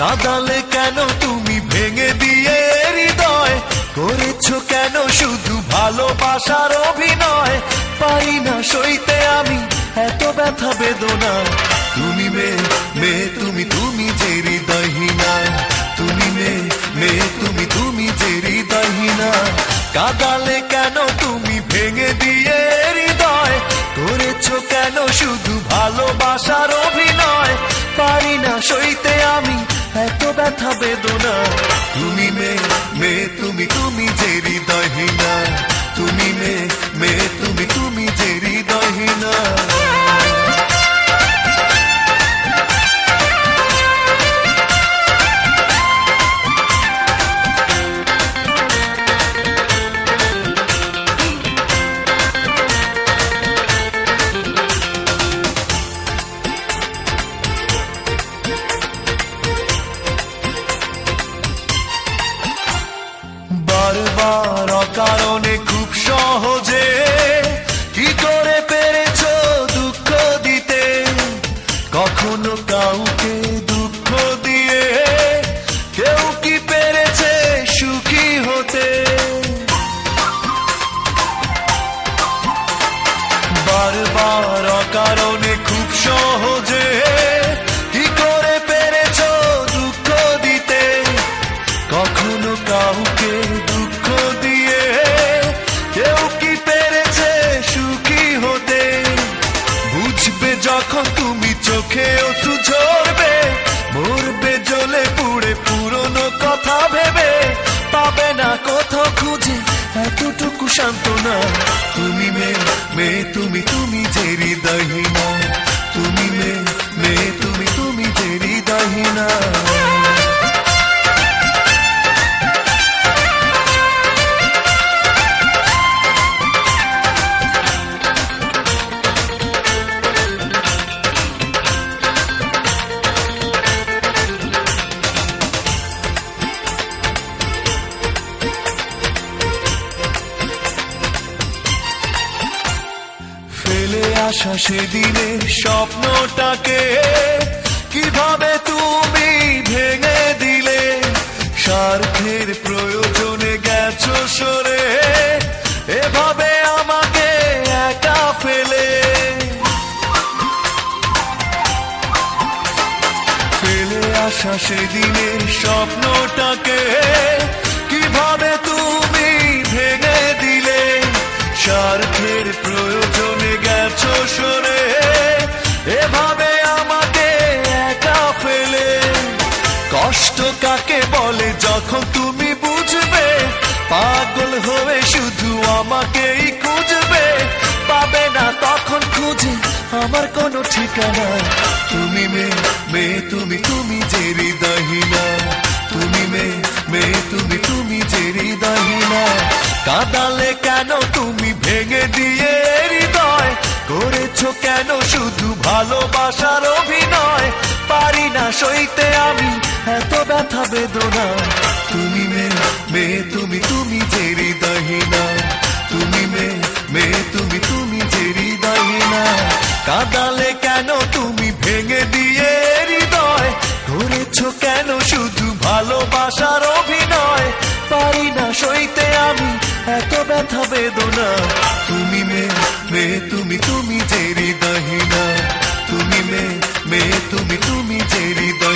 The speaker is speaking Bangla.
কাদালে কেন তুমি ভেঙে দিয়ে হৃদয়? করেছ কেন শুধু ভালোবাসার অভিনয়? পারি না সইতে আমি এত ব্যথা বেদনা। তুমি মে মে, তুমি তুমি যে হৃদয়হীনা। ব্যথা বেদনা। তুমি মে মে তুমি তুমি যে হৃদয়হীনা। বারবার সান্ত্বনা। তুমি মে মে, তুমি তুমি যে হৃদয়হীনা। তুমি মে মে, তুমি তুমি যে হৃদয়হীনা। আসা সেদিনের স্বপ্নটাকে কীভাবে তুমি ভেঙে দিলে? স্বার্থের প্রয়োজনে গেছো সরে, এভাবে আমাকে একা ফেলে। ফেলে আসা সেদিনের স্বপ্নটাকে কীভাবে তুমি ভেঙে দিলে? স্বার্থের প্রয়োজনে গেছো সরে এভাবে আমাকে একা ফেলে। কষ্ট কাকে বলে যখন তুমি বুঝবে? পাগল হয়ে শুধু আমাকেই খুঁজবে। পাবে না তখন খুঁজে আমার কোনো ঠিকানা। তুমি মে মে, তুমি তুমি যে হৃদয়হীনা। তুমি মে মে, তুমি তুমি যে হৃদয়হীনা কাদালে কেন তুমি ভেঙে দিয়ে হৃদয়? করেছ কেন শুধু ভালোবাসার অভিনয়? পারি না সইতে আমি এত ব্যথা বেদনা তুমি মে মে, তুমি তুমি যে হৃদয়হীনা। তুমি মে মে, তুমি তুমি যে হৃদয়হীনা। কাদালে কেন তুমি ভেঙে দিয়ে হৃদয়? করেছ কেন শুধু ভালোবাসার তুমি তুমি যে হৃদয়হীনা তুমি মে মে তুমি তুমি যে হৃদয়হীনা